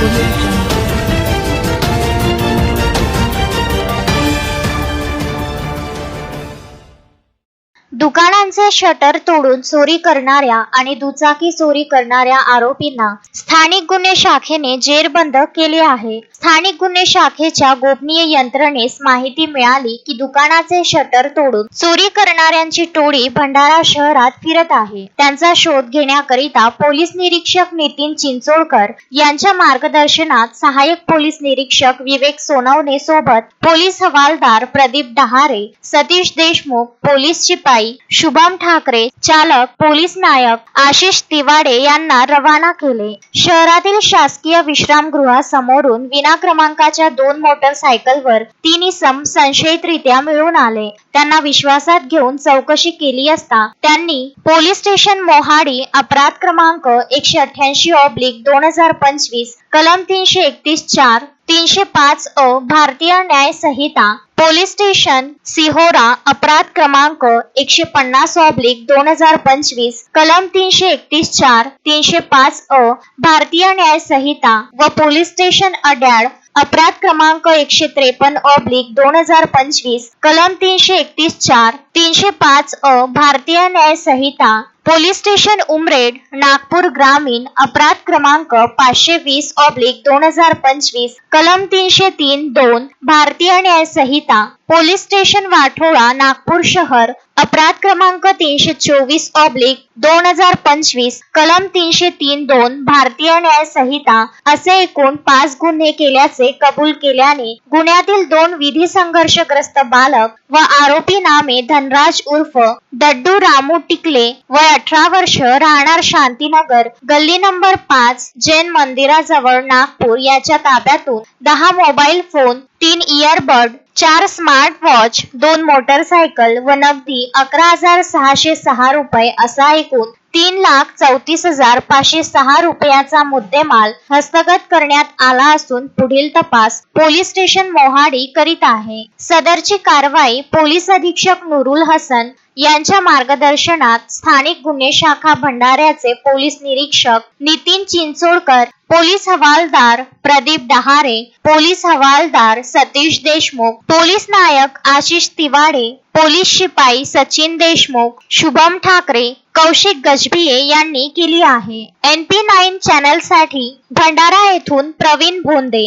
Revolution. दुकानांचे shutter तोडून चोरी करणाऱ्या आणि दुचाकी चोरी करणाऱ्या आरोपींना स्थानिक गुन्हे शाखेने जेरबंद केले आहे. स्थानिक गुन्हे शाखेच्या गोपनीय यंत्रणेस माहिती मिळाली की दुकानाचे शटर तोडून चोरी करणाऱ्यांची टोळी भंडारा शहरात फिरत आहे. त्यांचा शोध घेण्याकरिता पोलीस निरीक्षक नितीन चिंचोळकर यांच्या मार्गदर्शनात सहाय्यक पोलीस निरीक्षक विवेक सोनवणे सोबत पोलीस हवालदार प्रदीप डहारे सतीश देशमुख पोलीस शिपाई शुभम ठाकरे चालक पोलीस नायक आशिष तिवाडे यांना रवाना केले. शहरातील शासकीय विश्रामगृहासमोरून विना क्रमांकाच्या दोन मोटरसायकलवर तीन इसम संशयितरित्या मिळून आले. त्यांना विश्वासात घेऊन चौकशी केली असता त्यांनी पोलीस स्टेशन मोहाडी अपराध क्रमांक एकशे अठ्ठ्याऐंशी ऑब्लिक दोन हजार पंचवीस कलम तीनशे एकतीस चार तीनशे पाच अ भारतीय न्याय संहिता पोलीस स्टेशन सिहोरा अपराध क्रमांक एकशे पन्नास ऑब्लिक दोन हजार पंचवीस कलम तीनशे एकतीस चार तीनशे पाच अ भारतीय न्याय संहिता व पोलीस स्टेशन अड्याळ अपराध क्रमांक एकशे त्रेपन्न ऑब्लिक दोन हजार पंचवीस कलम तीनशे एकतीस चार तीनशे पाच अ भारतीय न्याय संहिता पोलीस स्टेशन उमरेड नागपूर ग्रामीण अपराध क्रमांक पाचशे वीस ऑब्लिक दोन हजार पंचवीस कलम तीनशे तीन दोन भारतीय न्याय संहिता पोलीस स्टेशन वाठोळा नागपूर शहर अपराध क्रमांक तीनशे चोवीस ऑब्लिक दोन हजार पंचवीस कलम तीनशे तीन दोन भारतीय न्याय संहिता असे एकूण पाच गुन्हे केल्याचे कबूल केल्याने गुन्ह्यातील दोन विधी संघर्षग्रस्त बालक व आरोपी नामे धनराज उर्फ दड्डू रामू टिकले व अठरा वर्ष राहणार शांतीनगर गल्ली नंबर पाच जैन मंदिराजवळ नागपूर. याच्या ताब्यातून दहा मोबाईल फोन तीन इयरबड चार स्मार्ट वॉच दोन मोटरसायकल व नगदी अकरा हजार सहाशे सहा रुपये असा एक एकूण तीन लाख चौतीस हजार पाचशे सहा रुपयाचा मुद्देमाल हस्तगत करण्यात आला असून पुढील तपास पोलीस स्टेशन मोहाडी करीत आहे. सदरची कारवाई पोलीस अधीक्षक नुरुल हसन यांच्या मार्गदर्शनात स्थानिक गुन्हे शाखा भंडाऱ्याचे पोलीस निरीक्षक नितीन चिंचोडकर पोलीस हवालदार प्रदीप डहारे पोलीस हवालदार सतीश देशमुख पोलीस नायक आशिष तिवाडे पोलीस शिपाई सचिन देशमुख शुभम ठाकरे कौशिक गजबिये यांनी केली आहे. एन पी नाईन चॅनलसाठी भंडारा येथून प्रवीण भोंदे.